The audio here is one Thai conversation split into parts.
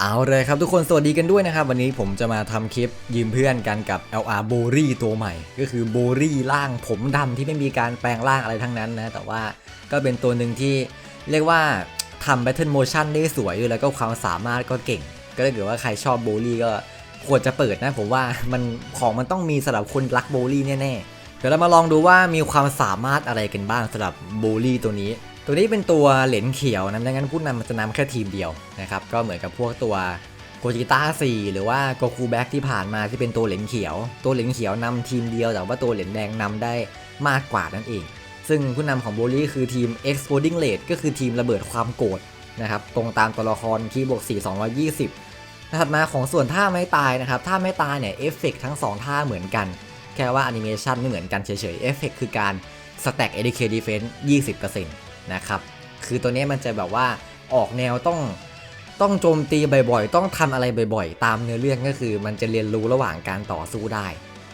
เอาเลยครับทุกคนสวัสดีกันด้วยนะครับ วันนี้ผมจะมาทำคลิปยืมเพื่อนกันกับ LR b o r y ตัวใหม่ ก็คือ b o r y ร่างผมดำที่ไม่มีการแปลงร่างอะไรทั้งนั้นนะ แต่ว่าก็เป็นตัวหนึ่งที่เรียกว่าทำ Battle Motion ได้สวยด้วยแล้วก็ความสามารถก็เก่ง ก็ถ้าเกิดว่าใครชอบโบลีก็ควรจะเปิดนะ ผมว่ามันของมันต้องมีสำหรับคนรักโบลีแน่ๆเดี๋ยวเรามาลองดูว่ามีความสามารถอะไรกันบ้างสำหรับโบลีตัวนี้ ตัวนี้เป็นตัวเหรนเขียวนะดังนั้นผู้นำมันจะนำแค่ทีมเดียวนะครับ ก็เหมือนกับพวกตัวโกจิต้า4หรือว่าโกคูแบ็กที่ผ่านมาที่เป็นตัวเหรนเขียว ตัวเหรนเขียวนำทีมเดียว แต่ว่าตัวเหรนแดงนำได้มากกว่านั่นเอง ซึ่งผู้นำของโบลี่คือทีม Exploding Rate ก็คือทีมระเบิดความโกรธนะครับ ตรงตามตัวละครที่บวก4 220ถัดมาของส่วนท่าไม่ตายนะครับ ท่าไม่ตายเนี่ยเอฟเฟกทั้ง 2 ท่าเหมือนกัน แค่ว่าแอนิเมชันไม่เหมือนกันเฉยๆเอฟเฟกคือการ stack ADK defense 20% นะครับ คือตัวนี้มันจะแบบว่าออกแนวต้องต้องโจมตีบ่อยๆ ต้องทำอะไรบ่อยๆ ตามเนื้อเรื่องก็คือ มันจะเรียนรู้ระหว่างการต่อสู้ได้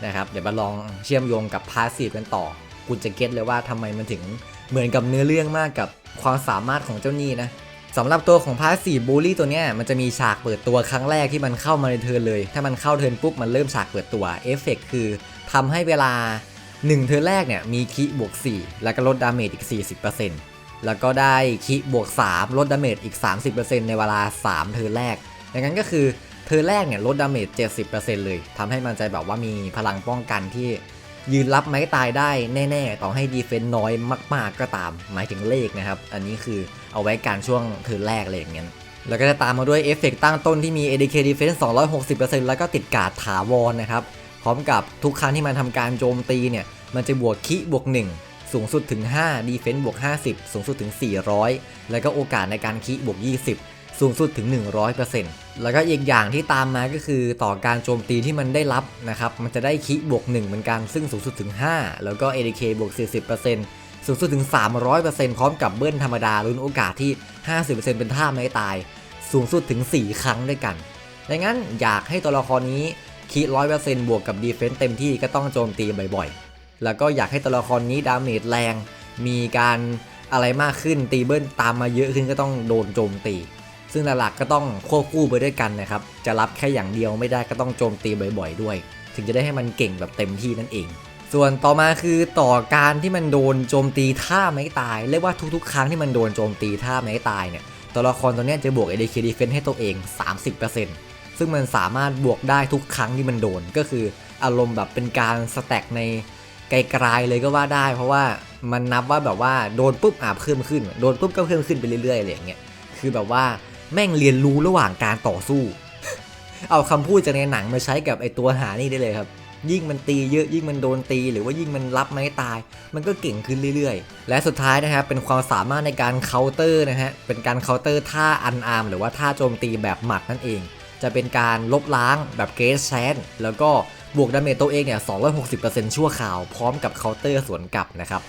นะครับ เดี๋ยวมาลองเชื่อมโยงกับพาสซีฟกันต่อ คุณจะเก็ตเลยว่าทำไมมันถึงเหมือนกับเนื้อเรื่องมากกับความสามารถของเจ้านี่นะสำหรับตัวของพาสซีฟบูลลี่ตัวเนี้ยมันจะมีฉากเปิดตัวครั้งแรกที่มันเข้ามาในเทิร์นเลย ถ้ามันเข้าเทิร์นปุ๊บมันเริ่มฉากเปิดตัวเอฟเฟกคือทำให้เวลา 1 เทิร์นแรกเนี่ยมีคิบวก 4 แล้วก็ลดดาเมจอีก 40% แล้วก็ได้คิบวก 3 ลดดาเมจอีก 30%ในเวลา 3 เทิร์แรก ดังนั้นก็คือเทิร์แรกเนี่ยลดดาเมจ 70%เลยทำให้มันใจแบบว่ามีพลังป้องกันที่ยืนรับไม้ตายได้แน่ๆ ต่อให้ดีเฟนต์น้อยมาก ๆ ก็ตาม หมายถึงเลขนะครับ อันนี้คือเอาไว้การช่วงเทิร์แรกเลยอย่างเงี้ยแล้วก็จะตามมาด้วยเอฟเฟกตั้งต้นที่มี ADK Defense 260%แล้วก็ติดกาดถาวรนะครับ พร้อมกับทุกครั้งที่มันทำการโจมตีเนี่ย มันจะบวกคิบวก 1 สูงสุดถึง 5 Defense บวก 50 สูงสุดถึง 400 แล้วก็โอกาสในการคิบวก 20 สูงสุดถึง 100%แล้วก็อีกอย่างที่ตามมาก็คือต่อการโจมตีที่มันได้รับนะครับ มันจะได้คิบวก 1 เหมือนกัน ซึ่งสูงสุดถึง 5 แล้วก็ ADK บวก 40%สูงสุดถึง 300%พร้อมกับเบิ้ลธรรมดาลุ้นโอกาสที่ 50%เป็นท่าไม่ตาย สูงสุดถึง 4 ครั้งด้วยกันดังนั้นอยากให้ตัวละครนี้คีร้อยเปอร์เซ็นต์บวกกับดีเฟนต์เต็มที่ก็ต้องโจมตีบ่อยๆ แล้วก็อยากให้ตัวละครนี้ดาเมจแรง มีการอะไรมากขึ้นตีเบิ้ลตามมาเยอะขึ้นก็ต้องโดนโจมตี ซึ่งหลักๆก็ต้องควบคู่ไปด้วยกันนะครับ จะรับแค่อย่างเดียวไม่ได้ก็ต้องโจมตีบ่อย ๆ ด้วย ถึงจะได้ให้มันเก่งแบบเต็มที่นั่นเอง ส่วนต่อมาคือต่อการที่มันโดนโจมตีท่าไม้ตาย เรียกว่าทุกๆ ครั้งที่มันโดนโจมตีท่าไม้ตายเนี่ยตัวละครตัวนี้จะบวก ADK Defense ให้ตัวเอง 30%ซึ่งมันสามารถบวกได้ทุกครั้งที่มันโดนก็คืออารมณ์แบบเป็นการสแต็กใน ไกลๆเลยก็ว่าได้ เพราะว่ามันนับว่าแบบว่าโดนปุ๊บอะเพิ่มขึ้น โดนปุ๊บก็เพิ่มขึ้นไปเรื่อยๆอะไรอย่างเงี้ยคือแบบว่าแม่งเรียนรู้ระหว่างการต่อสู้ เอาคำพูดจากในหนังมาใช้กับไอตัวหานี่ได้เลยครับ ยิ่งมันตีเยอะยิ่งมันโดนตี หรือว่ายิ่งมันรับไม้ตาย มันก็เก่งขึ้นเรื่อยๆ และสุดท้ายนะครับเป็นความสามารถในการเคาน์เตอร์นะฮะเป็นการเคาน์เตอร์ท่าอันอาร์มหรือว่าท่าโจมตีแบบหมัดนั่นเอง จะเป็นการลบล้างแบบเกสแชนแล้วก็ บวกดาเมจตัวเองเนี่ย 260%ชั่วคราว พร้อมกับเคาน์เตอร์สวนกลับนะครับ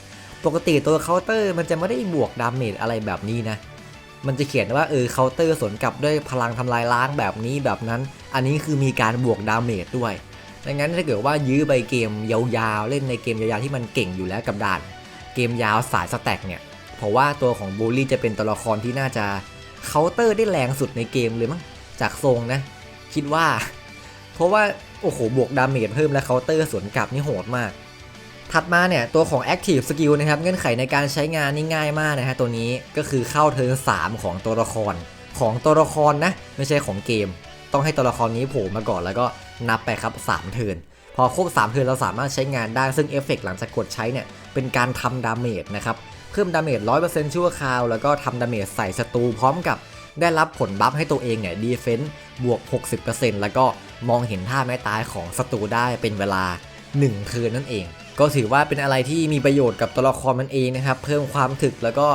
ปกติตัวเคาน์เตอร์มันจะไม่ได้บวกดาเมจอะไรแบบนี้นะ มันจะเขียนว่าเออเคาน์เตอร์สวนกลับด้วยพลังทำลายล้างแบบนี้แบบนั้น อันนี้คือมีการบวกดาเมจด้วย ดังนั้นถ้าเกิดว่ายื้อไปเกมยาวๆ เล่นในเกมยาวๆที่มันเก่งอยู่แล้วกับด่าน เกมยาวสายสแต็กเนี่ย เพราะว่าตัวของบูลลี่จะเป็นตัวละครที่น่าจะเคาน์เตอร์ได้แรงสุดในเกมเลยมั้ง จากทรงนะ คิดว่า เพราะว่า โอ้โห บวกดาเมจเพิ่มและเคาน์เตอร์สวนกลับนี่โหดมาก ถัดมาเนี่ยตัวของ Active Skill นะครับ เงื่อนไขในการใช้งานนี่ง่ายมากนะฮะตัวนี้ก็คือเข้าเทิร์น3 ของตัวละคร ของตัวละครนะ ไม่ใช่ของเกม ต้องให้ตัวละครนี้โผล่มาก่อนแล้วก็นับไปครับ 3 เทิร์นพอครบ3เทิร์นเราสามารถใช้งานได้ซึ่งเอฟเฟกหลังจากกดใช้เนี่ยเป็นการทำดาเมจนะครับเพิ่มดาเมจ100%ชั่วคราว แล้วก็ทำดาเมจใส่ศัตรูพร้อมกับได้รับผลบัฟให้ตัวเองเนี่ยดีเฟนต์บวก 60%แล้วก็ มองเห็นท่าไม้ตายของศัตรูได้เป็นเวลา1เทิร์นนั่นเอง ก็ถือว่าเป็นอะไรที่มีประโยชน์กับตัวละครมันเองนะครับ เพิ่มความถึกแล้วก็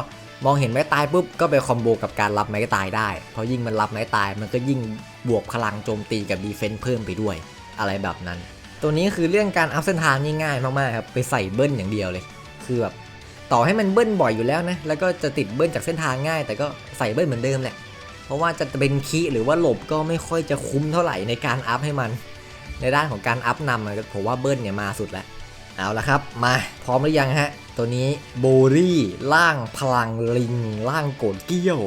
มองเห็นไม้ตายปุ๊บก็ไปคอมโบกับการรับไม้ตายได้ เพราะยิ่งมันรับไม้ตายมันก็ยิ่งบวกพลังโจมตีกับดีเฟนต์เพิ่มไปด้วย อะไรแบบนั้น ตัวนี้คือเรื่องการอัพเส้นทางง่ายมากๆครับไปใส่เบิ้ลอย่างเดียวเลย คือแบบต่อให้มันเบิ้ลบ่อยอยู่แล้วนะแล้วก็จะติดเบิ้ลจากเส้นทางง่าย แต่ก็ใส่เบิ้ลเหมือนเดิมแหละ เพราะว่าจะเป็นคีหรือว่าหลบก็ไม่ค่อยจะคุ้มเท่าไหร่ในการอัพให้มัน ในด้านของการอัพนำอะผมว่าเบิ้ลเนี่ยมาสุดแล้วเอาละครับ มาพร้อมหรือยังฮะ ตัวนี้โบรี่ล่างพลังลิงล่างโกรธเกี้ยว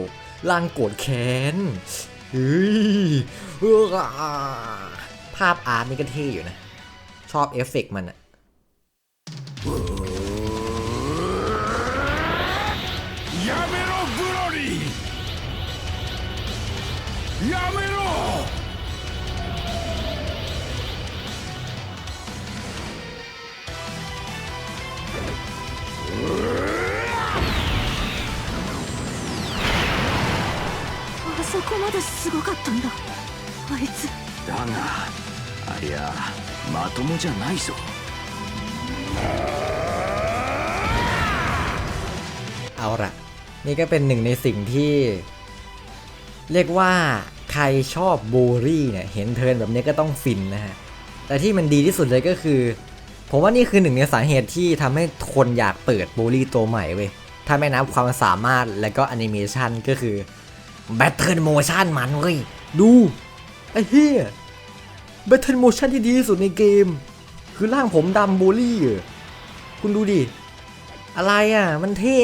ล่างโกรธแค้นเฮ้ยภาพอาร์ตนี่ก็เท่อยู่นะ ชอบเอฟเฟกต์มันอะ やめろあそこまですごかったんだあいつだがありゃまともじゃないぞ เอาละนี่ก็เป็นหนึ่งในสิ่งที่ เรียกว่าใครชอบโบรี่เนี่ยเห็นเทิร์นแบบนี้ก็ต้องฟินนะฮะ แต่ที่มันดีที่สุดเลยก็คือ ผมว่านี่คือหนึ่งในสาเหตุที่ทำให้คนอยากเปิดโบรี่ตัวใหม่เว้ย ถ้าไม่นับความสามารถและก็แอนิเมชันก็คือแบทเทิลโมชั่นมันเว้ย ดู ไอ้เหี้ยแบทเทิลโมชั่นที่ดีที่สุดในเกม คือร่างผมดำโบลี่อะคุณดูดิ อะไรอะ มันเท่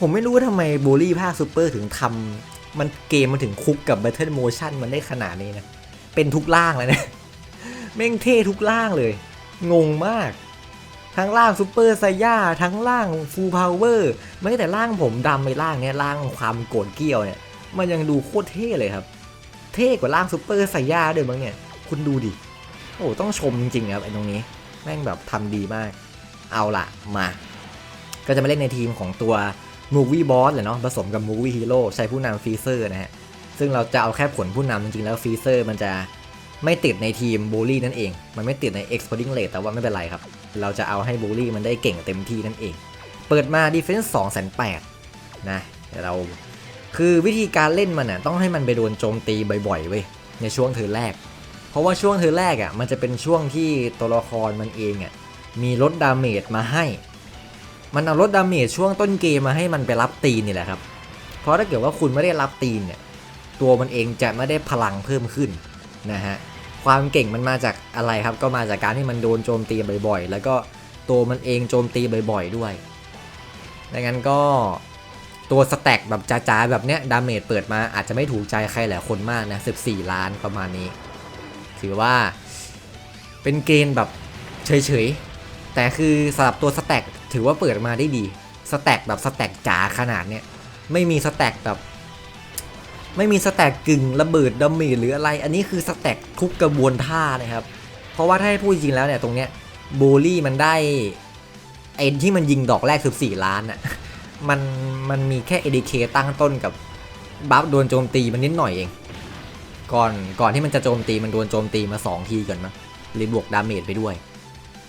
ผมไม่รู้ว่าทำไมโบลี่ภาคซูเปอร์ถึงทำ มันเกมมันถึงคุกกับ Battle Motion มันได้ขนาดนี้นะ เป็นทุกล่างเลยนะแม่งเท่ทุกล่างเลย งงมาก ทั้งล่างซูเปอร์ไซย่าทั้งล่างฟูลพาวเวอร์ไม่แต่ล่างผมดำไปล่างเนี้ยล่างความโกรธเกี้ยวเนี่ย มันยังดูโคตรเท่เลยครับ เท่กว่าล่างซูเปอร์ไซย่าด้วยมั้งเนี่ย คุณดูดิโอ้ต้องชมจริงๆครับไอ้ตรงนี้ แม่งแบบทำดีมาก เอาละมา ก็จะมาเล่นในทีมของตัว Movie Boss เลยเนาะผสมกับ Movie Hero ใช้ผู้นำฟีเซอร์นะฮะ ซึ่งเราจะเอาแค่ผลผู้นำจริงๆแล้วฟีเซอร์มันจะไม่ติดในทีมบูลลี่นั่นเอง มันไม่ติดใน Exporting Rate แต่ว่าไม่เป็นไรครับ เราจะเอาให้บูลลี่มันได้เก่งเต็มที่นั่นเอง เปิดมา Defense 2 8 0 0นะเดี๋ยวเราคือวิธีการเล่นมันอะต้องให้มันไปโดนโจมตีบ่อยๆเว้ยในช่วงเธอแรก เพราะว่าช่วงเธอแรกอะมันจะเป็นช่วงที่ตัวละครมันเองอะมีลดดาเมจมาให้ มันเอาลดดาเมจช่วงต้นเกมมาให้มันไปรับตีนนี่แหละครับ เพราะถ้าเกิดว่าคุณไม่ได้รับตีนเนี่ยตัวมันเองจะไม่ได้พลังเพิ่มขึ้นนะฮะความเก่งมันมาจากอะไรครับ ก็มาจากการที่มันโดนโจมตีบ่อยๆ แล้วก็ตัวมันเองโจมตีบ่อยๆด้วยดังนั้นก็ตัวสแต็กแบบจ้าๆแบบเนี้ยดาเมจเปิดมาอาจจะไม่ถูกใจใครหลายคนมากนะ 14 ล้านประมาณนี้ ถือว่าเป็นเกณฑ์แบบเฉยๆ แต่คือสำหรับตัวสแต็กถือว่าเปิดมาได้ดีสแต็กแบบสแต็กจ๋าขนาดเนี้ยไม่มีสแต็กแบบ ไม่มีสแต็กกึ่งระเบิดดามจหรืออะไร อันนี้คือสแต็กทุกกระบวนท่านะครับ เพราะว่าถ้าให้พูดจริงแล้วเนี่ยตรงเนี้ยโบลี่มันได้ไอ้ที่มันยิงดอกแรก14ล้านอะมันมันมีแค่ ADK ตั้งต้นกับบัฟโดนโจมตีมันนิดหน่อยเอง ก่อนก่อนที่มันจะโจมตีมันโดนโจมตีมา 2 ทีก่อนมั้งเลยบวกดาเมจไปด้วย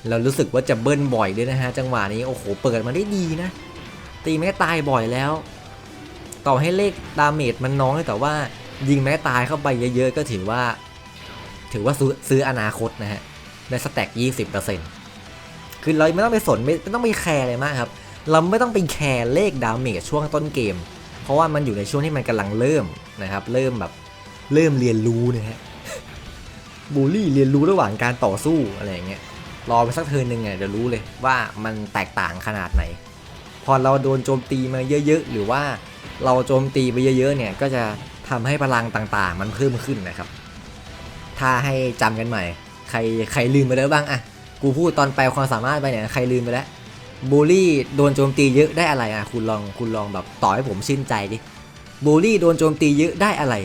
เรารู้สึกว่าจะเบิ้ลบ่อยด้วยนะฮะจังหวะนี้โอ้โหเปิดมาได้ดีนะ ตีแม่ตายบ่อยแล้ว ต่อให้เลขดาเมจมันน้อยแต่ว่ายิงแม่ตายเข้าไปเยอะๆ ก็ถือว่า ถือว่าซื้อออนาคตนะฮะได้สแต็ก20%คือเราไม่ต้องไปสนไม่ไม่ต้องไปแคร์อะไรมากครับ เราไม่ต้องไปแคร์เลขดาเมจช่วงต้นเกม เพราะว่ามันอยู่ในช่วงที่มันกำลังเริ่มนะครับ เริ่มแบบเริ่มเรียนรู้นะฮะบูลลี่เรียนรู้ระหว่างการต่อสู้อะไรอย่างเงี้ย รอไปสักเทินหนึ่งไงเดี๋ยวรู้เลยว่ามันแตกต่างขนาดไหน พอเราโดนโจมตีมาเยอะๆ หรือว่าเราโจมตีไปเยอะๆเนี่ยก็จะทำให้พลังต่างๆ มันเพิ่มขึ้นนะครับ ถ้าให้จำกันใหม่ ใครใครลืมไปแล้วบ้างอะกูพูดตอนแปลความสามารถไปเนี่ยใครลืมไปแล้วบูลลี่โดนโจมตีเยอะได้อะไรอะคุณลองคุณลองแบบต่อให้ผมชื่นใจดิบูลลี่โดนโจมตีเยอะได้อะไร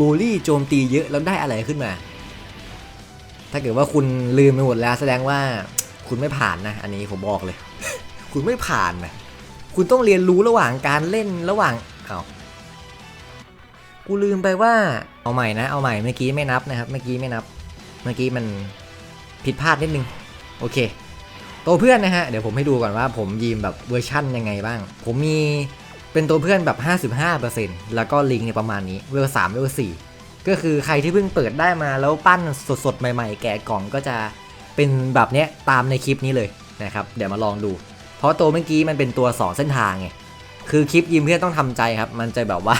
บูลลี่โจมตีเยอะแล้วได้อะไรขึ้นมา ถ้าเกิดว่าคุณลืมไปหมดแล้ว แสดงว่าคุณไม่ผ่านนะ อันนี้ผมบอกเลย คุณไม่ผ่านนะคุณต้องเรียนรู้ระหว่างการเล่นระหว่างเอากูลืมไปว่าเอาใหม่นะ เอาใหม่เมื่อกี้ไม่นับนะครับ เมื่อกี้ไม่นับ เมื่อกี้มันผิดพลาดนิดนึง โอเค ตัวเพื่อนนะฮะ เดี๋ยวผมให้ดูก่อนว่าผมยีมแบบเวอร์ชั่นยังไงบ้าง ผมมีเป็นตัวเพื่อนแบบ 55%แล้วก็ลิงเนี่ยประมาณนี้ เวล3เวล4 ก็คือใครที่เพิ่งเปิดได้มาแล้วปั้นสดๆ ใหม่ๆ แกะกล่องก็จะเป็นแบบเนี้ยตามในคลิปนี้เลยนะครับ เดี๋ยวมาลองดู เพราะตัวเมื่อกี้มันเป็นตัว 2 เส้นทางไง คือคลิปยืมเพื่อนต้องทำใจครับ มันจะแบบว่า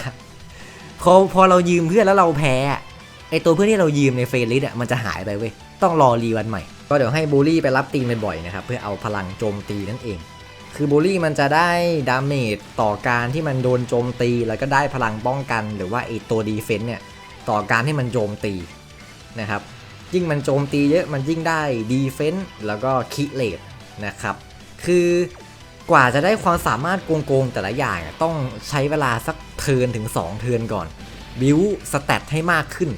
พอพอเรายืมเพื่อนแล้วเราแพ้ไอตัวเพื่อนที่เรายืมในเฟรนลิสอะมันจะหายไปเว้ย ต้องรอรีวันใหม่ ก็เดี๋ยวให้บูลลี่ไปรับตีนบ่อยๆนะครับเพื่อเอาพลังโจมตีนั่นเอง คือบูลลี่มันจะได้ดาเมจต่อการที่มันโดนโจมตี แล้วก็ได้พลังป้องกัน หรือว่าไอตัวดีเฟนต์เนี่ย ต่อการที่มันโจมตีนะครับยิ่งมันโจมตีเยอะมันยิ่งได้ดีเฟน s ์แล้วก็คิเลตนะครับคือกว่าจะได้ความสามารถโกงๆแต่ละอย่างต้องใช้เวลาสักเทิร์นถึง 2 เทิร์นก่อน บิวสเตตให้มากขึ้น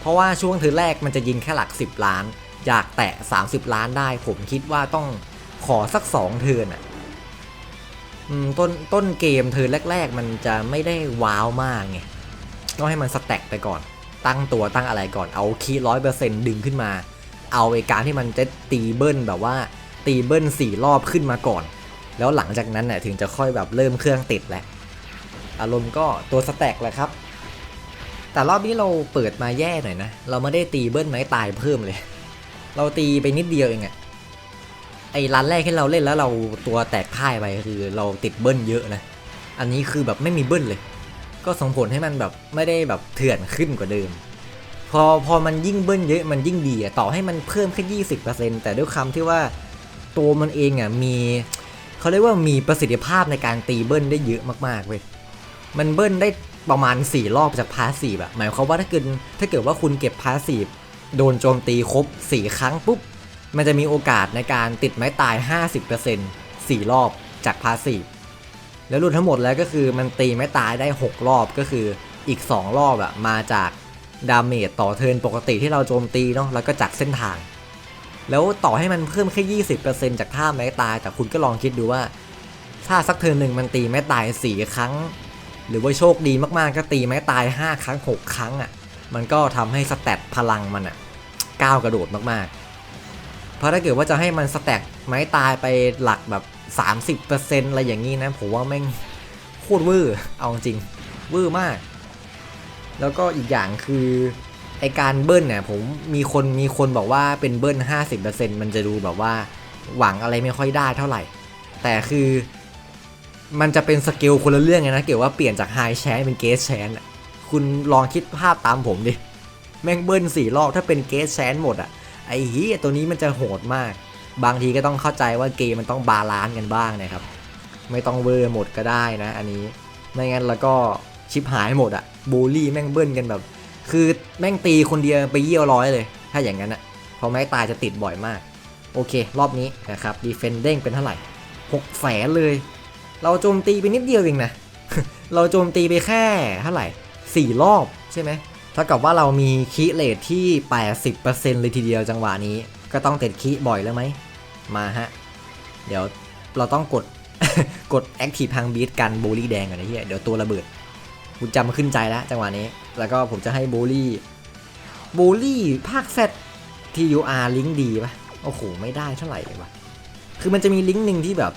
เพราะว่าช่วงเทิร์นแรกมันจะยิงแค่หลัก 10 ล้าน อยากแตะ 30 ล้านได้ ผมคิดว่าต้องขอสัก 2 เทิร์นอะต้นต้นเกมเทิร์นแรก ๆ มันจะไม่ได้ว้าวมากไง ต้องให้มันสแต็กไปก่อน ตั้งตัวตั้งอะไรก่อนเอาคีร้อยเปอร์เซ็นต์ดึงขึ้นมา เอาไอการที่มันจะตีเบิ้ลแบบว่าตีเบิ้ลสี่รอบขึ้นมาก่อน แล้วหลังจากนั้นเนี่ยถึงจะค่อยแบบเริ่มเครื่องติดแหละอารมณ์ก็ตัวสแต็กแหละครับ แต่รอบนี้เราเปิดมาแย่หน่อยนะ เราไม่ได้ตีเบิ้ลไม้ตายเพิ่มเลย เราตีไปนิดเดียวเองอะไอ้รันแรกที่เราเล่นแล้วเราตัวแตกพ่ายไปคือเราติดเบิ้ลเยอะนะ อันนี้คือแบบไม่มีเบิ้ลเลย ก็ส่งผลให้มันแบบไม่ได้แบบเถื่อนขึ้นกว่าเดิม พอพอมันยิ่งเบิ้ลเยอะมันยิ่งดีอะต่อให้มันเพิ่มแค่ยี่สิบเปอร์เซ็นต์แต่ด้วยคำที่ว่าตัวมันเองอะมีเขาเรียกว่ามีประสิทธิภาพในการตีเบิ้ลได้เยอะมากๆเว้ยมันเบิ้ลได้ประมาณ 4 รอบจากพาสซีฟอะหมายความว่าถ้าเกิดถ้าเกิดว่าคุณเก็บพาสซีฟโดนโจมตีครบ 4 ครั้งปุ๊บ มันจะมีโอกาสในการติดไม้ตาย 50% 4 รอบจากพาสซีฟ แล้วรวมทั้งหมดแล้วก็คือมันตีไม้ตายได้ 6 รอบก็คืออีก 2 รอบอะมาจากดาเมจต่อเทินปกติที่เราโจมตีเนาะแล้วก็จากเส้นทาง แล้วต่อให้มันเพิ่มแค่ 20%จากท่าไม้ตาย แต่คุณก็ลองคิดดูว่า ถ้าสักเทินหนึ่งมันตีไม้ตาย 4 ครั้ง หรือว่าโชคดีมากๆก็ตีไม้ตาย 5 ครั้ง 6 ครั้งอะ่ะมันก็ทำให้สแตทพลังมันอะ่ะก้าวกระโดดมากๆ เพราะถ้าเกิดว่าจะให้มันสแตทไม้ตายไปหลักแบบ 30%อะไรอย่างนี้นะ ผมว่าแม่งโคตรเวอร์เอาจริงเวอร์มาก แล้วก็อีกอย่างคือไอการเบิ้ลเนี่ยผมมีคนมีคนบอกว่าเป็นเบิ้ล 50%มันจะดูแบบว่าหวังอะไรไม่ค่อยได้เท่าไหร่ แต่คือมันจะเป็นสเกลคนละเรื่องไงนะ เกี่ยวว่าเปลี่ยนจากไฮแชนเป็นเกสแชนคุณลองคิดภาพตามผมดิ แม่งเบิ้ลสี่รอบถ้าเป็นเกสแชนหมดอะไอ้เฮียตัวนี้มันจะโหดมาก บางทีก็ต้องเข้าใจว่าเกมมันต้องบาลานซ์กันบ้างนะครับ ไม่ต้องเวอร์หมดก็ได้นะ อันนี้ไม่งั้นแล้วก็ชิปหายหมดอะบูลลี่แม่งเบิ้ลกันแบบ คือแม่งตีคนเดียวไปเยี่ยวร้อยเลย ถ้าอย่างนั้นอะเพราะไม้ตายจะติดบ่อยมาก โอเค รอบนี้นะครับดีเฟนเด้งเป็นเท่าไหร่หกแสนเลย เราโจมตีไปนิดเดียวเองนะ เราโจมตีไปแค่เท่าไหร่สี่รอบใช่ไหมเท่ากับว่าเรามีคีเลทที่ 80%เลยทีเดียวจังหวะนี้ ก็ต้องติดคีบ่อยแล้วไหม มาฮะ เดี๋ยวเราต้องกด กดแอคทีฟทางบีทกันโบลี่แดงก่อนนะเฮียเดี๋ยวตัวระเบิดคุณจำขึ้นใจแล้วจังหวะนี้ แล้วก็ผมจะให้โบลี่โบลี่ภาคเซต TUR ลิงก์ดีปะโอ้โห ไม่ได้เท่าไหร่เลยวะคือมันจะมีลิงก์หนึ่งที่แบบ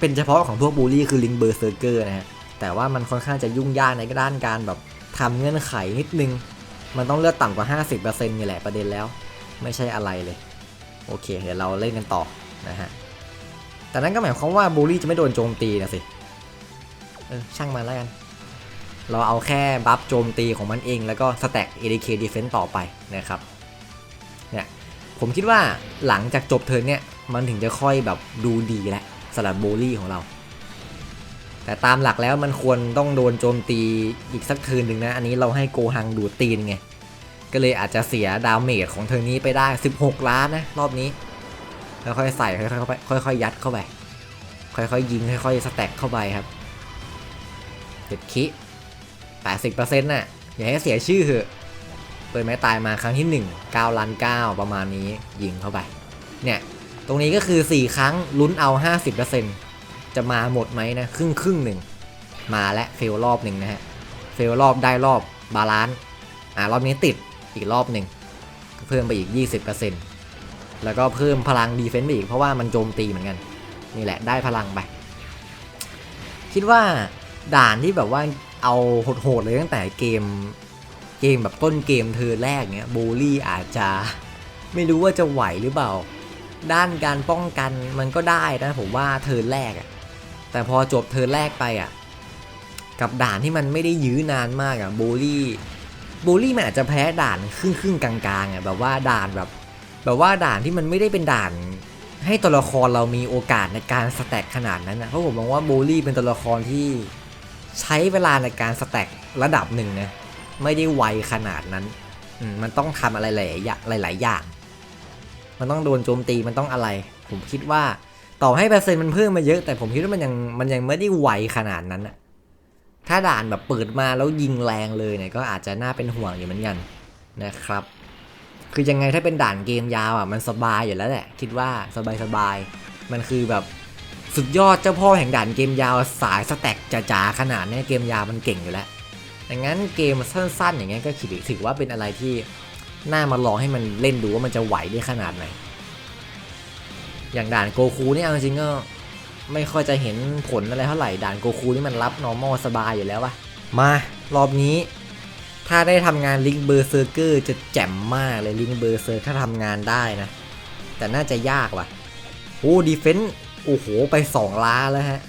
เป็นเฉพาะของพวกบูลลี่คือลิงก์เบอร์เซอร์เกอร์นะฮะ แต่ว่ามันค่อนข้างจะยุ่งยากในด้านการแบบทำเงื่อนไขนิดนึง มันต้องเลือกต่ำกว่า 50%นี่แหละประเด็นแล้ว ไม่ใช่อะไรเลย โอเค เดี๋ยวเราเล่นกันต่อนะฮะ แต่นั้นก็หมายความว่าบูลลี่จะไม่โดนโจมตีนะสิ เออ ช่างมันแล้วกัน เราเอาแค่บัฟโจมตีของมันเองแล้วก็สแต็ก ADK Defense ต่อไปนะครับ เนี่ย ผมคิดว่าหลังจากจบเทิร์นเนี่ย มันถึงจะค่อยแบบดูดีแล้วสำหรับโบลี่ของเรา แต่ตามหลักแล้วมันควรต้องโดนโจมตีอีกสักเทิร์นหนึ่งนะ อันนี้เราให้โกฮังดูตีนไง ก็เลยอาจจะเสียดาเมจของเทิร์นนี้ไปได้ 16 ล้านนะรอบนี้ ค่อยๆใส่ค่อยๆเข้าไปค่อยๆยัดเข้าไปค่อยๆยิงค่อยๆสแต็กเข้าไปครับเด็ดคิ80%น่ะอย่าให้เสียชื่อเหอะเปิดไม้ตายมาครั้งที่1 9ล้าน9ประมาณนี้ยิงเข้าไปเนี่ยตรงนี้ก็คือ4ครั้งลุ้นเอา50%จะมาหมดไหมนะครึ่งครึ่งหนึ่งมาและเฟลรอบหนึ่งนะฮะเฟลรอบได้รอบบาลานซ์อ่ารอบนี้ติด อีกรอบหนึ่งเพิ่มไปอีก 20%แล้วก็เพิ่มพลังดีเฟนต์ไปอีกเพราะว่ามันโจมตีเหมือนกัน นี่แหละได้พลังไป คิดว่าด่านที่แบบว่าเอาโหดๆเลยตั้งแต่เกมเกมแบบต้นเกมเธอแรกเนี้ยบูลลี่อาจจะไม่รู้ว่าจะไหวหรือเปล่า ด้านการป้องกันมันก็ได้นะผมว่าเทิร์นแรกอะแต่พอจบเทิร์นแรกไปอะกับด่านที่มันไม่ได้ยื้อนานมากอะบูลลี่ บูลลี่มันอาจจะแพ้ด่านครึ่งครึ่งกลางๆอะแบบว่าด่านแบบ แบบว่าด่านที่มันไม่ได้เป็นด่าน ให้ตัวละครเรามีโอกาสในการสแต็กขนาดนั้นนะเพราะผมมองว่าบูลลี่เป็นตัวละครที่ใช้เวลาในการสแต็กระดับหนึ่งนะไม่ได้ไวขนาดนั้นมันต้องทำอะไรหลายๆอย่างหลาย ๆ อย่าง มันต้องโดนโจมตีมันต้องอะไร ผมคิดว่าต่อให้เปอร์เซ็นต์มันเพิ่มมาเยอะแต่ผมคิดว่ามันยังมันยังไม่ได้ไวขนาดนั้นอะ ถ้าด่านแบบเปิดมาแล้วยิงแรงเลยเนี่ยก็อาจจะน่าเป็นห่วงอยู่เหมือนกันนะครับ คือยังไงถ้าเป็นด่านเกมยาวอะมันสบายอยู่แล้วแหละ คิดว่าสบายสบายมันคือแบบสุดยอดเจ้าพ่อแห่งด่านเกมยาวสายสแต็กจ๋าๆขนาดเนี้ยเกมยาวมันเก่งอยู่แล้วดังนั้นเกมสั้น ๆ อย่างเงี้ยก็คิดถือว่าเป็นอะไรที่น่ามาลองให้มันเล่นดูว่ามันจะไหวได้ขนาดไหนอย่างด่านโกคูเนี่เอาจริงๆก็ ไม่ค่อยจะเห็นผลอะไรเท่าไหร่ด่านโกคูนี่มันรับ normal สบายอยู่แล้ววะมารอบนี้ ถ้าได้ทำงานลิงเบอร์เซอร์เกอร์จะแจ่มมากเลยลิงเบอร์เซอร์ถ้าทำงานได้นะ แต่น่าจะยากว่ะโอ้ดีเฟนต์โอ้โหไป 2 ล้านแล้วฮะ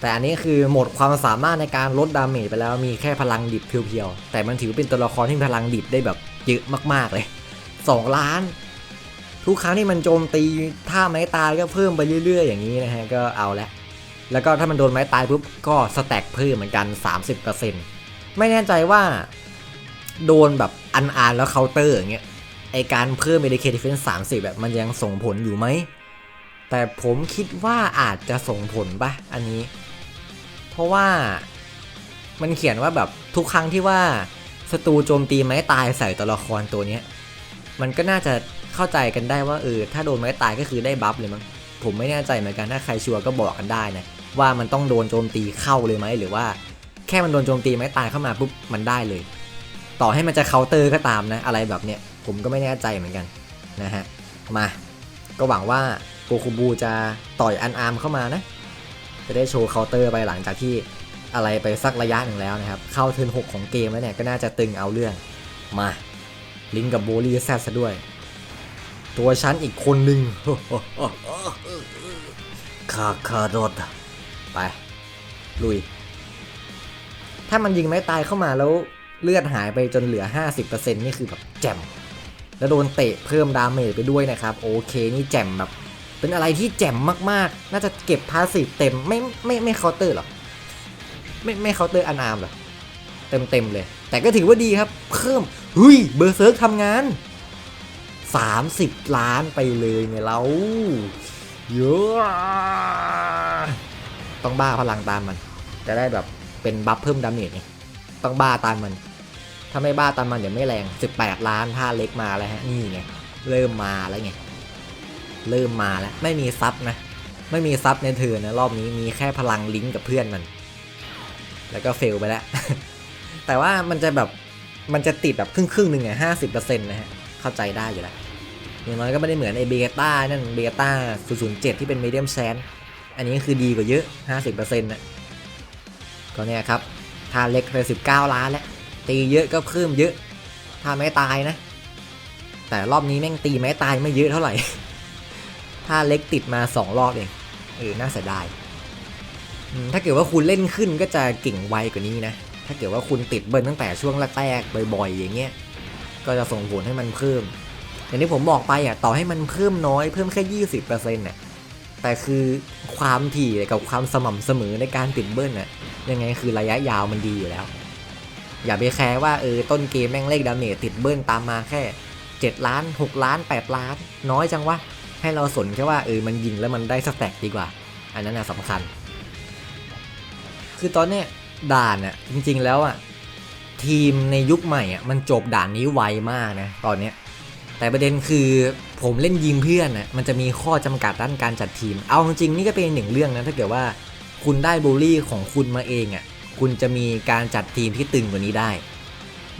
แต่อันนี้คือหมดความสามารถในการลดดาเมจไปแล้วมีแค่พลังดิบเพียวๆ แต่มันถือเป็นตัวละครที่พลังดิบได้แบบเยอะมากๆเลย 2 ล้าน ทุกครั้งที่มันโจมตีท่าไม้ตายก็เพิ่มไปเรื่อย ๆ อย่างนี้นะฮะก็เอาละแล้วก็ถ้ามันโดนไม้ตายปุ๊บก็สแต็กเพิ่มเหมือนกัน 30%ไม่แน่ใจว่าโดนแบบอันอานแล้วเคาน์เตอร์อย่างเงี้ยไอการเพิ่ม Medicated Defense 30แบบมันยังส่งผลอยู่ไหม แต่ผมคิดว่าอาจจะส่งผลปะอันนี้ เพราะว่ามันเขียนว่าแบบทุกครั้งที่ว่าศัตรูโจมตีไม้ตายใส่ตัวละครตัวเนี้ย มันก็น่าจะ เข้าใจกันได้ว่าเออถ้าโดนไม้ตายก็คือได้บัฟเลยมั้งผมไม่แน่ใจเหมือนกันถ้าใครชัวร์ก็บอกกันได้นะว่ามันต้องโดนโจมตีเข้าเลยไหมหรือว่า แค่มันโดนโจมตีไม้ตายเข้ามาปุ๊บมันได้เลย ต่อให้มันจะเคาน์เตอร์ก็ตามนะ อะไรแบบเนี้ยผมก็ไม่แน่ใจเหมือนกันนะฮะมาก็หวังว่าโกคูบูจะต่อยอันอาร์มเข้ามานะ จะได้โชว์เคาน์เตอร์ไปหลังจากที่อะไรไปสักระยะหนึ่งแล้วนะครับ เข้าเทิร์นหกของเกมแล้วเนี่ยก็น่าจะตึงเอาเรื่องมาลิงกับโบลี่แซดซะด้วย ตัวฉันอีกคนหนึ่งคาคารดไป ลุย ถ้ามันยิงไม่ตายเข้ามาแล้วเลือดหายไปจนเหลือ 50%นี่คือแบบแจ่ม แล้วโดนเตะเพิ่มดาเมจไปด้วยนะครับ โอเคนี่แจ่มแบบ เป็นอะไรที่แจ่มมากๆ น่าจะเก็บพาสซีฟเต็มไม่ไม่ไม่เคาน์เตอร์หรอ ไม่ไม่เคาน์เตอร์อันอาร์มหรอ เต็มเต็มเลย แต่ก็ถือว่าดีครับ เพิ่มเฮ้ยเบอร์เซิร์กทำงาน 30 ล้านไปเลยเนี่ยเราเยอะต้องบ้าพลังตามมัน จะได้แบบเป็นบัฟเพิ่มดาเมจไงต้องบ้าตามมัน ถ้าไม่บ้าตามมันเดี๋ยวไม่แรง 18 ล้านท่าเล็กมาแล้วฮะนี่ไงเริ่มมาแล้วไงเริ่มมาแล้วไม่มีซับนะ ไม่มีซับในเธอนะ รอบนี้มีแค่พลังลิงก์กับเพื่อนมัน แล้วก็เฟลไปแล้ว แต่ว่ามันจะแบบมันจะติดแบบครึ่งครึ่งหนึ่งไงห้าสิบเปอร์เซ็นต์นะฮะ เข้าใจได้อยู่แล้วอย่างน้อยก็ไม่ได้เหมือนไอเบต้านั่นเบต้า007 ที่เป็นมีเดียมแซนอันนี้คือดีกว่าเยอะ 50%นะก็เนี่ยครับ ถ้าเล็กไป19 ล้านแล้ว ตีเยอะก็เพิ่มเยอะ ถ้าไม่ตายนะ แต่รอบนี้แม่งตีไม่ตายไม่เยอะเท่าไหร่ ถ้าเล็กติดมา 2 รอบเองเออน่าเสียดายถ้าเกิดว่าคุณเล่นขึ้นก็จะเก่งไวกว่านี้นะ ถ้าเกิดว่าคุณติดเบิร์นตั้งแต่ช่วงแรกๆบ่อยๆอย่างเงี้ย ก็จะส่งผลให้มันเพิ่ม อย่างที่ผมบอกไปอะต่อให้มันเพิ่มน้อยเพิ่มแค่ยี่สิบเปอร์เซ็นต์น่ะแต่คือความถี่กับความสม่ำเสมอในการติดเบิ้ลน่ะยังไงคือระยะยาวมันดีอยู่แล้ว อย่าไปแคร์ว่าเออต้นเกมแม่งเลขดาเมจติดเบิ้ลตามมาแค่ 7 ล้าน 6 ล้าน 8 ล้าน น้อยจังวะให้เราสนแค่ว่าเออมันยิงแล้วมันได้สแต็กดีกว่า อันนั้นน่ะสำคัญ คือตอนเนี้ยด่านอะจริงๆแล้วอะ ทีมในยุคใหม่อะมันจบด่านนี้ไวมากนะตอนเนี้ยแต่ประเด็นคือผมเล่นยิมเพื่อนนะมันจะมีข้อจำกัดด้านการจัดทีม เอาจริงนี่ก็เป็นหนึ่งเรื่องนะถ้าเกิดว่าคุณได้บูลลี่ของคุณมาเองอะ่ะคุณจะมีการจัดทีมที่ตึงกว่านี้ได้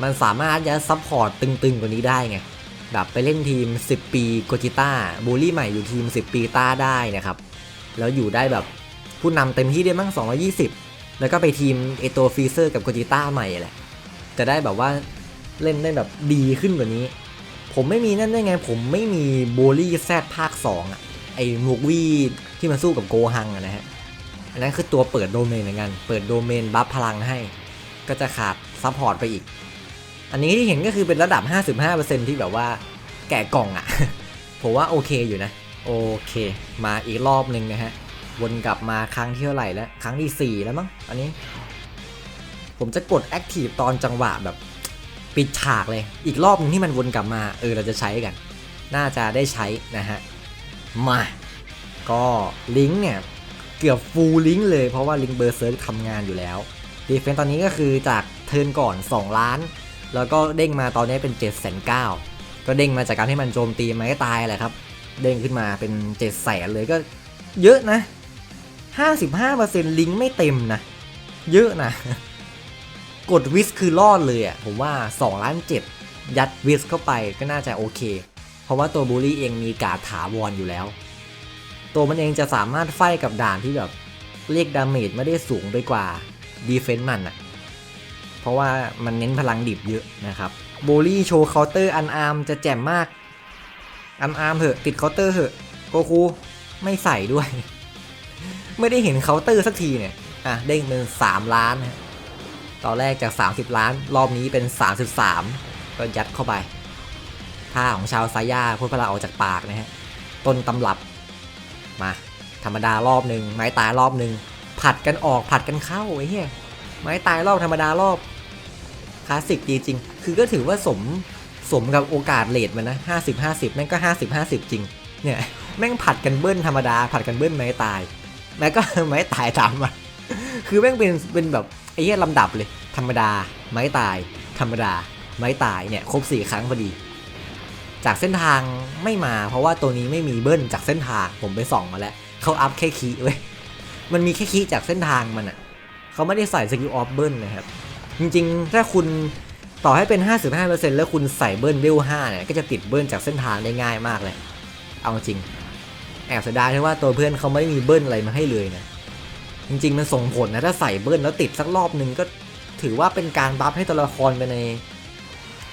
มันสามารถจะซัพพอร์ตตึงๆกว่านี้ได้ไงแบบไปเล่นทีม 10 ปีโกจิต้าบูลลี่ใหม่อยู่ทีม 10 ปีต้าได้นะครับ แล้วอยู่ได้แบบผู้นำเต็มที่ได้มั้ง220 แล้วก็ไปทีมเอโตฟีเซอร์กับโกจิต้าใหม่แหละ จะได้แบบว่าเล่นได้แบบดีขึ้นกว่านี้ ผมไม่มีนั่นได้ไง ผมไม่มีโบลี่แซดภาค2อะไอ้มูกวี่ที่มาสู้กับโกฮังอะนะฮะอันนั้นคือตัวเปิดโดเมนเหมือนกัน เปิดโดเมนบัฟพลังให้ ก็จะขาดซัพพอร์ตไปอีก อันนี้ที่เห็นก็คือเป็นระดับ 55%ที่แบบว่าแกะกล่องอะผมว่าโอเคอยู่นะ โอเค มาอีกรอบหนึ่งนะฮะ วนกลับมาครั้งที่เท่าไหร่แล้ว ครั้งที่ 4 แล้วมั้ง อันนี้ ผมจะกด Active ตอนจังหวะแบบปิดฉากเลย อีกรอบหนึงที่มันวนกลับมา เออเราจะใช้กัน น่าจะได้ใช้นะฮะ มา ก็ลิงก์เนี่ย เกือบฟูลลิงก์เลยเพราะว่าลิงก์เบอร์เซิร์ทำงานอยู่แล้วดีเฟนตอนนี้ก็คือจากเทิร์นก่อน 2 ล้าน แล้วก็เด้งมาตอนนี้เป็น7จ็ดแสนเก็เด้งมาจากการที่มันโจมตีมันก็ตายแหละครับ เด้งขึ้นมาเป็น7จ็ดแสนเลยก็เยอะนะ 55%ลิงก์ไม่เต็มนะ เยอะนะ กดวิสคือรอดเลยอะผมว่า2ล้าน7ยัดวิสเข้าไปก็น่าจะโอเค เพราะว่าตัวบูลี่เองมีการถาวรอยู่แล้ว ตัวมันเองจะสามารถไฟกับด่านที่แบบเรียกดาเมจไม่ได้สูงไปกว่าดีเฟนต์มันอะเพราะว่ามันเน้นพลังดิบเยอะนะครับบูลลี่โชว์เคาน์เตอร์อันอาร์มจะแจ่มมากอันอาร์มเหอะติดเคาน์เตอร์เหอะโกคูไม่ใส่ด้วย ไม่ได้เห็นเคาน์เตอร์สักทีเนี่ย อะเด้งเป็น3ล้านนะ ตอนแรกจาก 30 ล้าน รอบนี้เป็น 33 ก็ยัดเข้าไป ท่าของชาวซาย่าพูดพลาออกจากปากนะฮะ ต้นตำรับ มา ธรรมดารอบหนึ่งไม้ตายรอบหนึ่งผัดกันออกผัดกันเข้าไอ้เหี้ยไม้ตายรอบธรรมดารอบคลาสสิกดีจริง คือก็ถือว่าสมสมกับโอกาสเลทมันนะห้าสิบห้าสิบแม่งก็ห้าสิบห้าสิบจริง เนี่ย แม่งผัดกันเบิ้ลธรรมดา ผัดกันเบิ้ลไม้ตาย แม้ก็ไม้ตายตามมา คือแม่งเป็นเป็นแบบ ไอ้เหี้ยลำดับเลย ธรรมดา ไม้ตาย ธรรมดา ไม้ตายเนี่ยครบสี่ครั้งพอดี จากเส้นทางไม่มา เพราะว่าตัวนี้ไม่มีเบิ้ลจากเส้นทางผมไปส่องมาแล้วเขาอัพแค่คีเว้ยมันมีแค่คีจากเส้นทางมันอะเขาไม่ได้ใส่สกิลออฟเบิ้ลนะครับ จริงๆ ถ้าคุณต่อให้เป็น 55%แล้วคุณใส่เบิ้ลเวล5เนี่ยก็จะติดเบิ้ลจากเส้นทางได้ง่ายมากเลย เอาจริง แอบเสียดายที่ว่าตัวเพื่อนเขาไม่มีเบิ้ลอะไรมาให้เลยนะ จริง ๆ มันส่งผลนะถ้าใส่เบิ้ลแล้วติดสักรอบหนึ่งก็ถือว่าเป็นการบัฟให้ตัวละครไปใน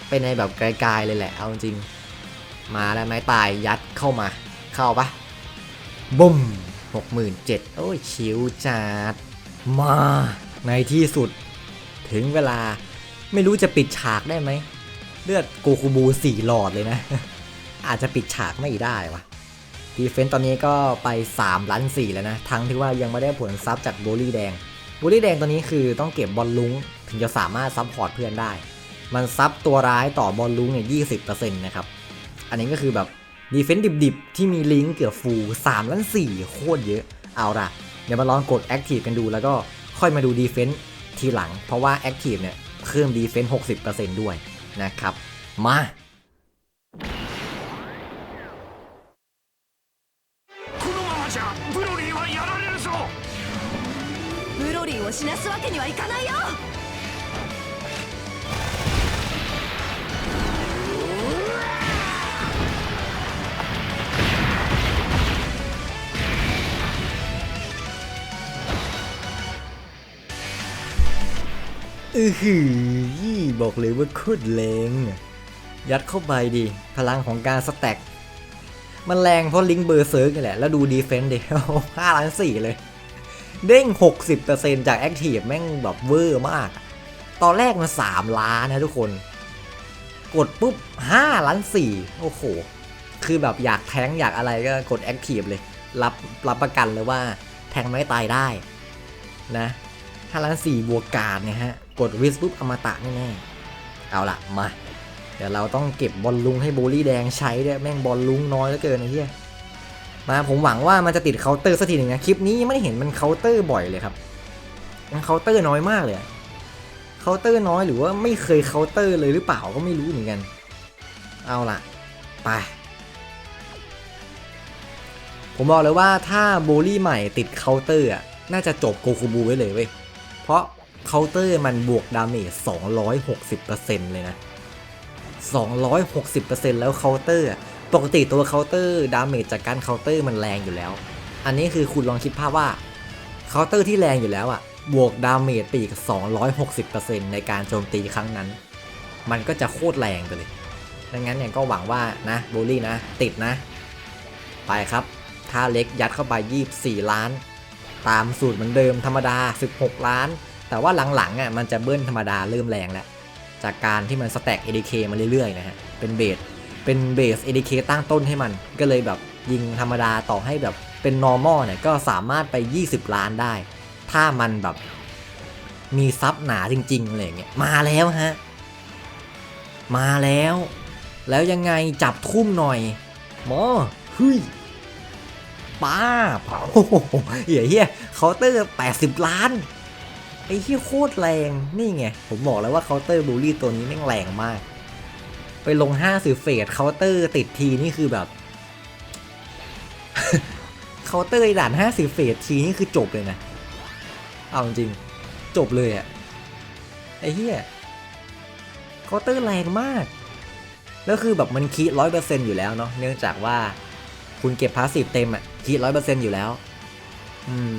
ไปในแบบไกลๆเลยแหละ เอาจริง มาแล้วไม้ตายยัดเข้ามา เข้าปะบุ้มหกหมื่นเจ็ดโอ้ยชิวจัดมาในที่สุด ถึงเวลาไม่รู้จะปิดฉากได้ไหม เลือดโกคูบูสี่หลอดเลยนะ อาจจะปิดฉากไม่ได้วะ ดีเฟนต์ตอนนี้ก็ไป 3 ล้าน 4 แล้วนะ ทั้งที่ว่ายังไม่ได้ผลซับจากโบลี่แดงโบลี่แดงตอนนี้คือต้องเก็บบอลลุงถึงจะสามารถซับพอร์ตเพื่อนได้ มันซับตัวร้ายต่อบอลลุงเนี่ยยี่สิบเปอร์เซ็นต์นะครับ อันนี้ก็คือแบบดีเฟนต์ดิบๆ ที่มีลิงก์เกือบฟูล3ล้าน4 โคตรเยอะ เอาละเดี๋ยวมาลองกดแอคทีฟกันดูแล้วก็ค่อยมาดูดีเฟนต์ทีหลัง เพราะว่าแอคทีฟเนี่ยเพิ่มดีเฟนต์60%ด้วยนะครับ มา 死なすわけにはいかないよอือหือบอกเลยว่าโคตรแรงอะยัดเข้าไปดิ พลังของการสแต็ก มันแรงเพราะลิงก์เบอร์เซิร์กนี่แหละ แล้วดูดีเฟนต์ดิ ห้าล้านสี่เลย เด้ง 60%จากแอคทีฟแม่งแบบเวอร์มาก ตอนแรกมัน3ล้านนะทุกคน กดปุ๊บ 5 ล้าน 4 โอ้โห คือแบบอยากแทงอยากอะไรก็กดแอคทีฟเลย รับรับประกันเลยว่าแทงไม่ตายได้นะ5ล้าน 4 บวกการเนี่ยฮะ กดวิสปุ๊บอมตะแน่ๆเอาละมา เดี๋ยวเราต้องเก็บบอลลุงให้โบลี่แดงใช้ด้วยแม่งบอลลุงน้อยเหลือเกินไอ้เหี้ย มาผมหวังว่ามันจะติดเคาน์เตอร์สักทีหนึ่งนะคลิปนี้ยังไม่ได้เห็นมันเคาน์เตอร์บ่อยเลยครับมันเคาน์เตอร์น้อยมากเลยเคาน์เตอร์น้อยหรือว่าไม่เคยเคาน์เตอร์เลยหรือเปล่าก็ไม่รู้เหมือนกัน เอาล่ะไปผมบอกเลยว่าถ้าโบลี่ใหม่ติดเคาน์เตอร์อะน่าจะจบโกคูบูไว้เลยเว้ยเพราะเคาน์เตอร์มันบวกดาเมจ260%เลยนะ 260%แล้วเคาน์เตอร์อะ ปกติตัวเคาน์เตอร์ดาเมจจากการเคาน์เตอร์มันแรงอยู่แล้ว อันนี้คือคุณลองคิดภาพว่าเคาน์เตอร์ที่แรงอยู่แล้วอะ บวกดาเมจไปอีก 260%ในการโจมตีครั้งนั้น มันก็จะโคตรแรงไปเลย ดังนั้นเนี่ยก็หวังว่านะโบลี่นะ ติดนะ ไปครับท่าเล็กยัดเข้าไป 24 ล้าน ตามสูตรเหมือนเดิมธรรมดา 16 ล้าน แต่ว่าหลังๆอะมันจะเบิ้ลธรรมดาเริ่มแรงแล้ว จากการที่มันสแต็ก ADK มาเรื่อยๆนะฮะ เป็นเบส เป็นเบส ADK ตั้งต้นให้มัน ก็เลยแบบยิงธรรมดาต่อให้แบบเป็น normal เนี่ยก็สามารถไป 20 ล้านได้ ถ้ามันแบบมีซับหนาจริงๆอะไรเงี้ยมาแล้วฮะ มาแล้ว แล้วยังไงจับทุ่มหน่อยหมอเฮ้ยป้าโอ้โหเฮียเฮียเคาน์เตอร์ 80 ล้านไอ้เฮียโคตรแรงนี่ไง ผมบอกแล้วว่าเคาน์เตอร์บูลลี่ตัวนี้แม่งแรงมาก ไปลง5สิเฟสเคาน์เตอร์ติดทีนี่คือแบบเคาน์เตอร์ไอ้ด่าน50เฟสทีนี่คือจบเลยนะ เอาจริงจบเลยอะไอ้เฮียเคาน์เตอร์แรงมาก แล้วคือแบบมันคีร้อยเปอร์เซ็นต์อยู่แล้วเนาะเนื่องจากว่าคุณเก็บพาสซีฟเต็มอะคีร้อยเปอร์เซ็นต์อยู่แล้ว อืม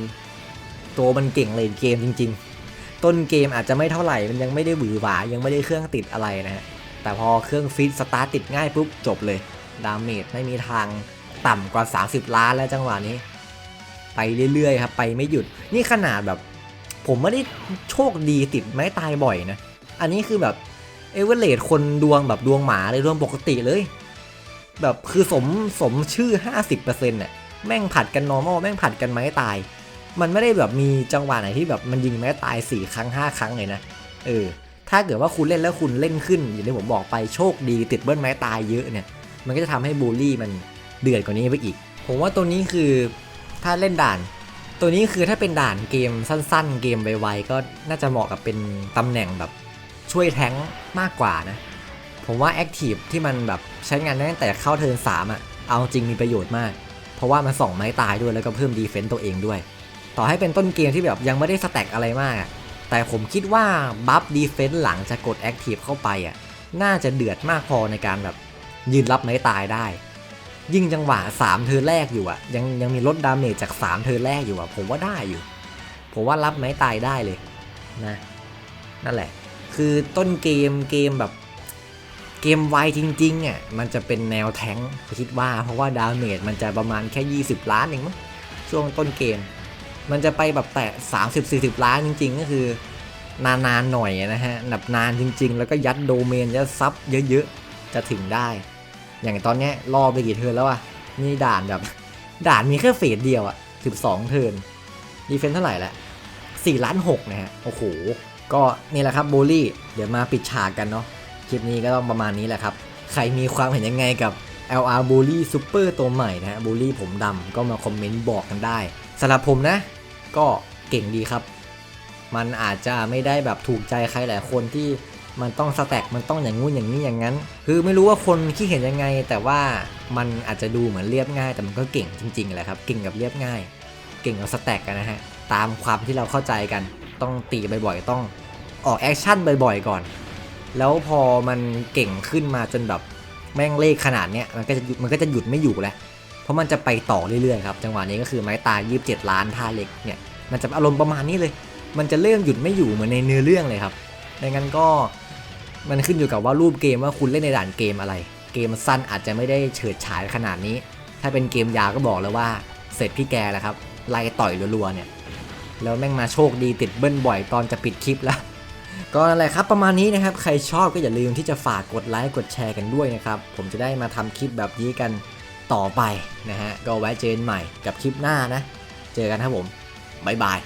ตัวมันเก่งเลยเกมจริง ๆ ต้นเกมอาจจะไม่เท่าไหร่มันยังไม่ได้หวือหวายังไม่ได้เครื่องติดอะไรนะฮะ แต่พอเครื่องฟิตสตาร์ทติดง่ายปุ๊บจบเลย ดาเมจไม่มีทางต่ำกว่า 30 ล้านแล้วจังหวะนี้ ไปเรื่อยๆครับ ไปไม่หยุด นี่ขนาดแบบ ผมไม่ได้โชคดีติดไม้ตายบ่อยนะ อันนี้คือแบบเอเวอเรสคนดวงแบบดวงหมาเลยดวงปกติเลย แบบคือสมสมชื่อ 50%น่ะแม่งผัดกัน normal แม่งผัดกันไม้ตาย มันไม่ได้แบบมีจังหวะไหนที่แบบมันยิงไม้ตาย 4 ครั้ง 5 ครั้งเลยนะ เออ ถ้าเกิดว่าคุณเล่นแล้วคุณเล่นขึ้น อย่างที่ผมบอกไปโชคดีติดเบิ้ลไม้ตายเยอะเนี่ย มันก็จะทำให้บูลลี่มันเดือดกว่านี้ไปอีก ผมว่าตัวนี้คือถ้าเล่นด่าน ตัวนี้คือถ้าเป็นด่านเกมสั้น ๆ เกมไวๆก็น่าจะเหมาะกับเป็นตำแหน่งแบบช่วยแท้งมากกว่านะ ผมว่าแอคทีฟที่มันแบบใช้งานได้ตั้งแต่เข้าเทิร์น3อะ่ะเอาจริงมีประโยชน์มาก เพราะว่ามันส่องไม้ตายด้วยแล้วก็เพิ่มดีเฟนต์ตัวเองด้วย ต่อให้เป็นต้นเกมที่แบบยังไม่ได้สแต็กอะไรมาก แต่ผมคิดว่าบัฟดีเฟนต์หลังจากดแอคทีฟเข้าไปอะน่าจะเดือดมากพอในการแบบยืนรับไม้ตายได้ ยิ่งจังหวะ3เธอแรกอยู่อะ ยังยังมีลดดาเมจจาก 3 เธอแรกอยู่อะ ผมว่าได้อยู่ ผมว่ารับไม้ตายได้เลยนะนั่นแหละ คือต้นเกมเกมแบบเกมไวจริงๆอะมันจะเป็นแนวแท้งคิดว่าเพราะว่าดาเมจมันจะประมาณแค่ 20 ล้านเองมั้งช่วงต้นเกม มันจะไปแบบแตะ30-40 ล้านจริง ๆ ก็คือนานๆหน่อยนะฮะแบบนานจริง ๆ แล้วก็ยัดโดเมนยัดซับเยอะๆ จะถึงได้ อย่างตอนนี้รอไปกี่เทิร์นแล้วอะนี่ด่านแบบ ด่านมีแค่เฟสเดียวอะ12 เทิร์นดีเฟนเท่าไหร่ละ4ล้าน6นะฮะ โอ้โห ก็นี่แหละครับโบลี่ เดี๋ยวมาปิดฉากกันเนาะ คลิปนี้ก็ต้องประมาณนี้แหละครับ ใครมีความเห็นยังไงกับ LR Bully Super ตัวใหม่นะฮะ Bully ผมดำก็มาคอมเมนต์บอกกันได้สำหรับผมนะ ก็เก่งดีครับ มันอาจจะไม่ได้แบบถูกใจใครหลายคนที่มันต้องสแต็กมันต้องอย่างงู้นอย่างนี้อย่างนั้น คือไม่รู้ว่าคนคิดเห็นยังไง แต่ว่ามันอาจจะดูเหมือนเรียบง่าย แต่มันก็เก่งจริงๆแหละครับ เก่งกับเรียบง่าย เก่งกับสแต็กกันนะฮะ ตามความที่เราเข้าใจกัน ต้องตีบ่อยๆ ต้องออกแอคชั่นบ่อยๆ ก่อน แล้วพอมันเก่งขึ้นมาจนแบบแม่งเลขขนาดเนี้ย มันก็จะมันก็จะหยุดไม่อยู่แล้ว ราะมันจะไปต่อเรื่อยๆครับจังหวะนี้ก็คือไม้ตาย27 ล้านท่าเล็กเนี่ยมันจะอารมณ์ประมาณนี้เลย มันจะเริ่มหยุดไม่อยู่เหมือนในเนื้อเรื่องเลยครับดังนั้นก็มันขึ้นอยู่กับว่ารูปเกมว่าคุณเล่นในด่านเกมอะไร เกมสั้นอาจจะไม่ได้เฉิดฉายขนาดนี้ ถ้าเป็นเกมยาวก็บอกเลยว่าเสร็จพี่แกแหละครับไล่ต่อยรัวๆเนี่ยแล้วแม่งมาโชคดีติดเบิ้ลบ่อยตอนจะปิดคลิปแล้ว ก็นั่นแหละครับประมาณนี้นะครับ ใครชอบก็อย่าลืมที่จะฝากกดไลค์กดแชร์กันด้วยนะครับ ผมจะได้มาทำคลิปแบบนี้กัน ต่อไปนะฮะก็ไว้เจอกันใหม่กับคลิปหน้านะ เจอกันครับผมบ๊ายบาย